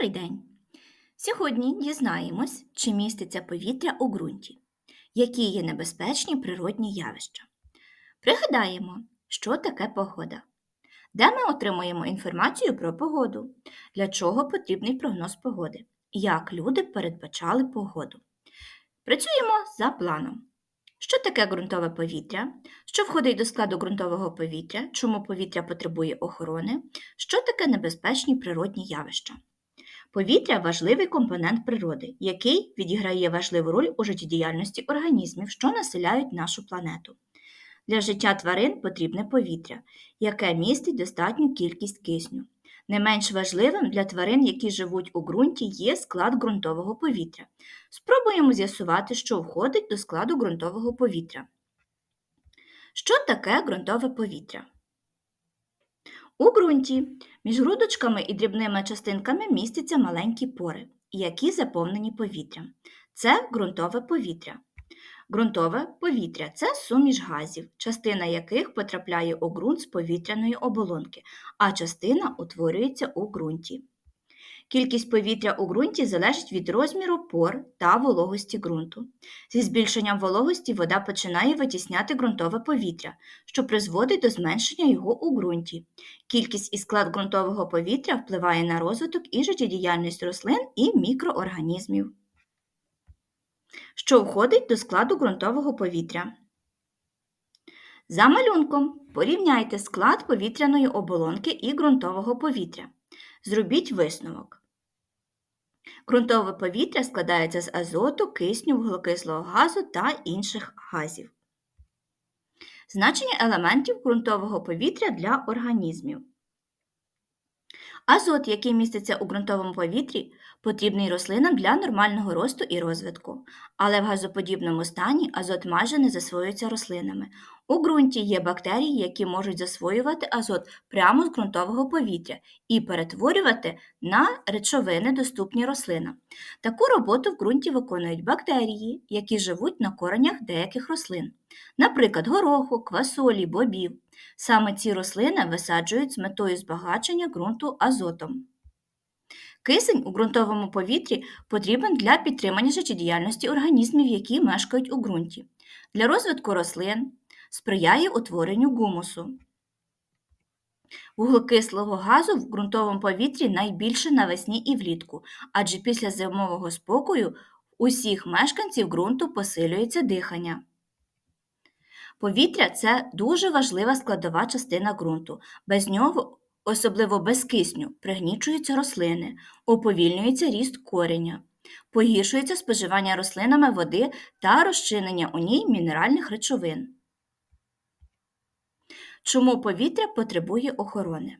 Добрий день! Сьогодні дізнаємось, чи міститься повітря у ґрунті, які є небезпечні природні явища. Пригадаємо, що таке погода, де ми отримуємо інформацію про погоду, для чого потрібний прогноз погоди, як люди передбачали погоду. Працюємо за планом. Що таке ґрунтове повітря? Що входить до складу ґрунтового повітря? Чому повітря потребує охорони? Що таке небезпечні природні явища? Повітря важливий компонент природи, який відіграє важливу роль у життєдіяльності організмів, що населяють нашу планету. Для життя тварин потрібне повітря, яке містить достатню кількість кисню. Не менш важливим для тварин, які живуть у ґрунті, є склад ґрунтового повітря. Спробуємо з'ясувати, що входить до складу ґрунтового повітря. Що таке ґрунтове повітря? У ґрунті між грудочками і дрібними частинками містяться маленькі пори, які заповнені повітрям. Це ґрунтове повітря. Ґрунтове повітря це суміш газів, частина яких потрапляє у ґрунт з повітряної оболонки, а частина утворюється у ґрунті. Кількість повітря у ґрунті залежить від розміру пор та вологості ґрунту. Зі збільшенням вологості вода починає витісняти ґрунтове повітря, що призводить до зменшення його у ґрунті. Кількість і склад ґрунтового повітря впливає на розвиток і життєдіяльність рослин і мікроорганізмів. Що входить до складу ґрунтового повітря? За малюнком порівняйте склад повітряної оболонки і ґрунтового повітря. Зробіть висновок. Ґрунтове повітря складається з азоту, кисню, вуглекислого газу та інших газів. Значення елементів ґрунтового повітря для організмів. Азот, який міститься у ґрунтовому повітрі, потрібний рослинам для нормального росту і розвитку, але в газоподібному стані азот майже не засвоюється рослинами. У ґрунті є бактерії, які можуть засвоювати азот прямо з ґрунтового повітря і перетворювати на речовини, доступні рослинам. Таку роботу в ґрунті виконують бактерії, які живуть на коренях деяких рослин, наприклад, гороху, квасолі, бобів. Саме ці рослини висаджують з метою збагачення ґрунту азотом. Кисень у ґрунтовому повітрі потрібен для підтримання життєдіяльності організмів, які мешкають у ґрунті, для розвитку рослин, сприяє утворенню гумусу. Вуглекислого газу в ґрунтовому повітрі найбільше навесні і влітку, адже після зимового спокою усіх мешканців ґрунту посилюється дихання. Повітря це дуже важлива складова частина ґрунту. Без нього, особливо без кисню, пригнічуються рослини, уповільнюється ріст кореня, погіршується споживання рослинами води та розчинення у ній мінеральних речовин. Чому повітря потребує охорони?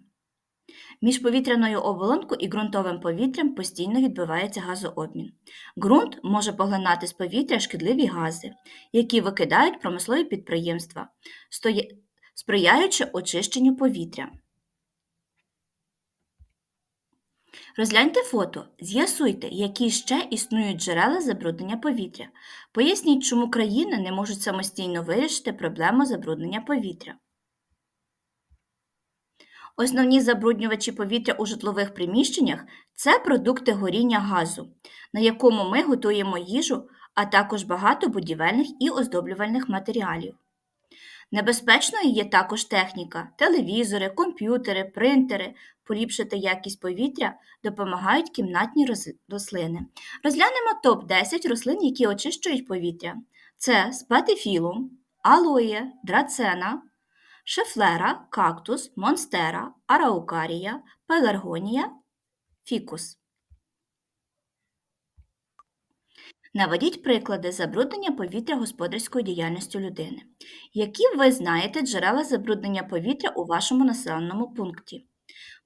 Між повітряною оболонкою і ґрунтовим повітрям постійно відбувається газообмін. Ґрунт може поглинати з повітря шкідливі гази, які викидають промислові підприємства, сприяючи очищенню повітря. Розгляньте фото, з'ясуйте, які ще існують джерела забруднення повітря. Поясніть, чому країни не можуть самостійно вирішити проблему забруднення повітря. Основні забруднювачі повітря у житлових приміщеннях це продукти горіння газу, на якому ми готуємо їжу, а також багато будівельних і оздоблювальних матеріалів. Небезпечною є також техніка, телевізори, комп'ютери, принтери, поліпшити якість повітря допомагають кімнатні рослини. Розглянемо топ-10 рослин, які очищують повітря. Це спатифілум, алоє, драцена, шефлера, кактус, монстера, араукарія, пеларгонія, фікус. Наведіть приклади забруднення повітря господарською діяльністю людини. Які ви знаєте джерела забруднення повітря у вашому населеному пункті?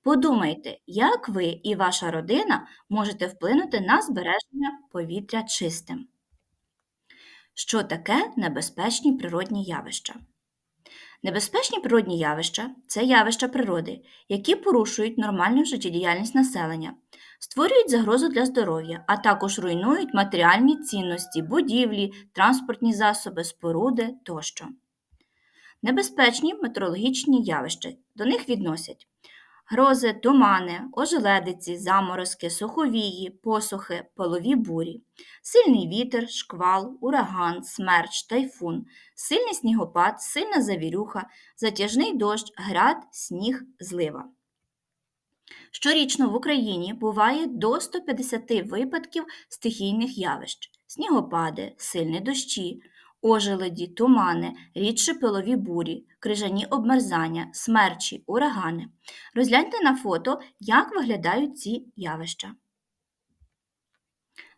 Подумайте, як ви і ваша родина можете вплинути на збереження повітря чистим. Що таке небезпечні природні явища? Небезпечні природні явища це явища природи, які порушують нормальну життєдіяльність населення, створюють загрозу для здоров'я, а також руйнують матеріальні цінності, будівлі, транспортні засоби, споруди тощо. Небезпечні метеорологічні явища до них відносять грози, тумани, ожеледиці, заморозки, суховії, посухи, полові бурі, сильний вітер, шквал, ураган, смерч, тайфун, сильний снігопад, сильна завірюха, затяжний дощ, град, сніг, злива. Щорічно в Україні буває до 150 випадків стихійних явищ: снігопади, сильні дощі, ожеледі, тумани, рідше пилові бурі, крижані обмерзання, смерчі, урагани. Розгляньте на фото, як виглядають ці явища.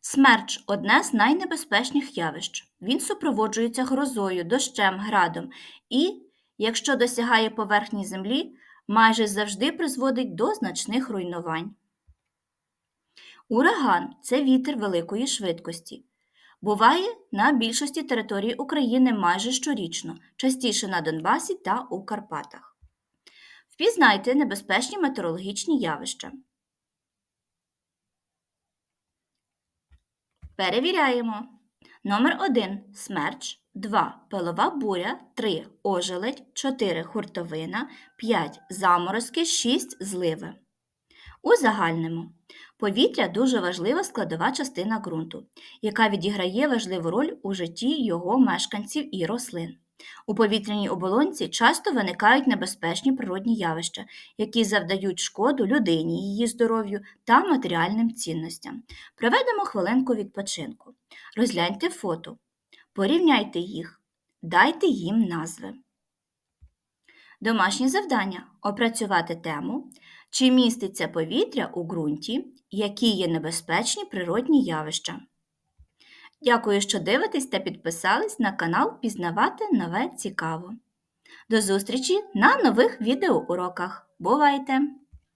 Смерч одне з найнебезпечніших явищ. Він супроводжується грозою, дощем, градом і, якщо досягає поверхні землі, майже завжди призводить до значних руйнувань. Ураган це вітер великої швидкості. Буває на більшості території України майже щорічно, частіше на Донбасі та у Карпатах. Впізнайте небезпечні метеорологічні явища. Перевіряємо. Номер 1 смерч, 2 пилова буря, 3 ожеледь, 4 хуртовина, 5 заморозки, 6 зливи. Узагальнимо. Повітря дуже важлива складова частина ґрунту, яка відіграє важливу роль у житті його мешканців і рослин. У повітряній оболонці часто виникають небезпечні природні явища, які завдають шкоду людині, її здоров'ю та матеріальним цінностям. Проведемо хвилинку відпочинку. Розгляньте фото, порівняйте їх, дайте їм назви. Домашнє завдання опрацювати тему, чи міститься повітря у ґрунті, які є небезпечні природні явища. Дякую, що дивитесь та підписались на канал Пізнавати нове цікаво. До зустрічі на нових відеоуроках. Бувайте!